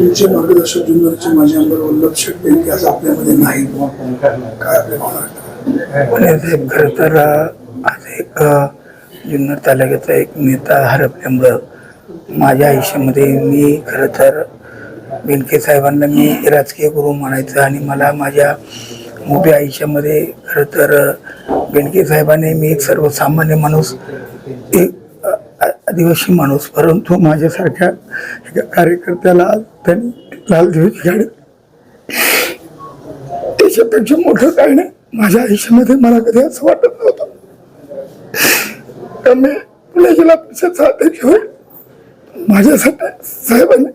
तुमचे मार्गदर्शक जुन्नरचे माझे आमदार वल्लभ शेठ बेनके आज आपल्यामध्ये नाही काय आपल्या भावना? साहेब खरं तर आज एक जुन्नर तालुक्याचा एक नेता हरपल्यामुळं माझ्या आयुष्यामध्ये मी खरं तर बेनके साहेबांना मी राजकीय गुरु म्हणायचं आणि मला माझ्या मोठ्या आयुष्यामध्ये खरं तर अ, बेनके साहेबांनी मी एक सर्वसामान्य माणूस एक आदिवासी माणूस. परंतु माझ्यासारख्या एका कार्यकर्त्याला त्यांनी लाल दिव्याची गाडी त्याच्यापेक्षा मोठं काही नाही. माझ्या आयुष्यामध्ये मला कधी असं वाटत नव्हतं. तर मी पुणे जिल्हा परिषदचा अध्यक्ष होईल? माझ्यासाठी साहेबांनी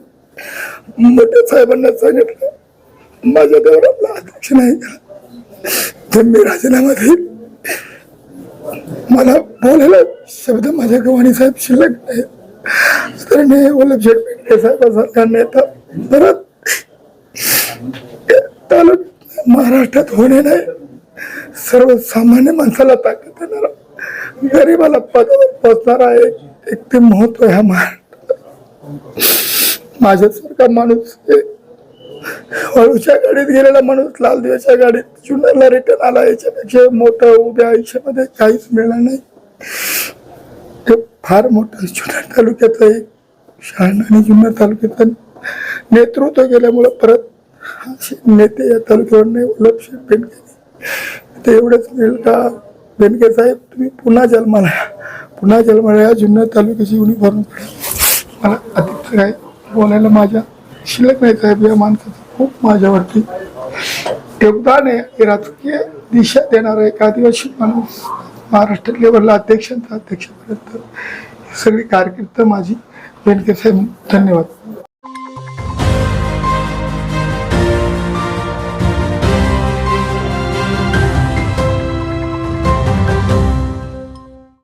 मोठ्या साहेबांना सांगितलं माझ्या देवराला अध्यक्ष नाही का? तर मी राजीनामा देईल मला बोलायला शब्द माझ्या गव्हाणी साहेब शिल्लक नाही. तर मी वल्लभ शेठ बेंडके साहेबांसारखा नेता परत तालुक महाराष्ट्रात होणे नाही. सर्वसामान्य माणसाला ताकद देणारा गरीबाला पदावर पोचणारा आहे. एक ते महत्त्व ह्या महाराष्ट्रात माझ्यासारखा माणूस एक हळूच्या गाडीत गेलेला माणूस लाल दिव्याच्या गाडीत जुन्नरला रिटर्न आला. याच्यापेक्षा मोठं उभ्या आयुष्यामध्ये काहीच मिळणार नाही. ते फार मोठं जुन्नर तालुक्याचं एक शहाण आणि जुन्नर तालुक्याचं नेतृत्व केल्यामुळं परत नेते या तालुक्यावर नाही लक्ष बेनके. ते एवढंच मिळेल का? बेनके साहेब तुम्ही पुन्हा जन्माला पुन्हा जन्माला या जुन्नर तालुक्याची युनिफॉर्म मला अधिक काय बोलायला माझ्या शिल्लक नाही साहेब या माणसाचं. खूप माझ्यावरती योगदान आहे. हे राजकीय दिशा देणारा एक आदिवासी माणूस महाराष्ट्र लेवलला अध्यक्षांचा अध्यक्षपर्यंत ही सगळी कारकीर्द माझी. बेनके साहेब धन्यवाद.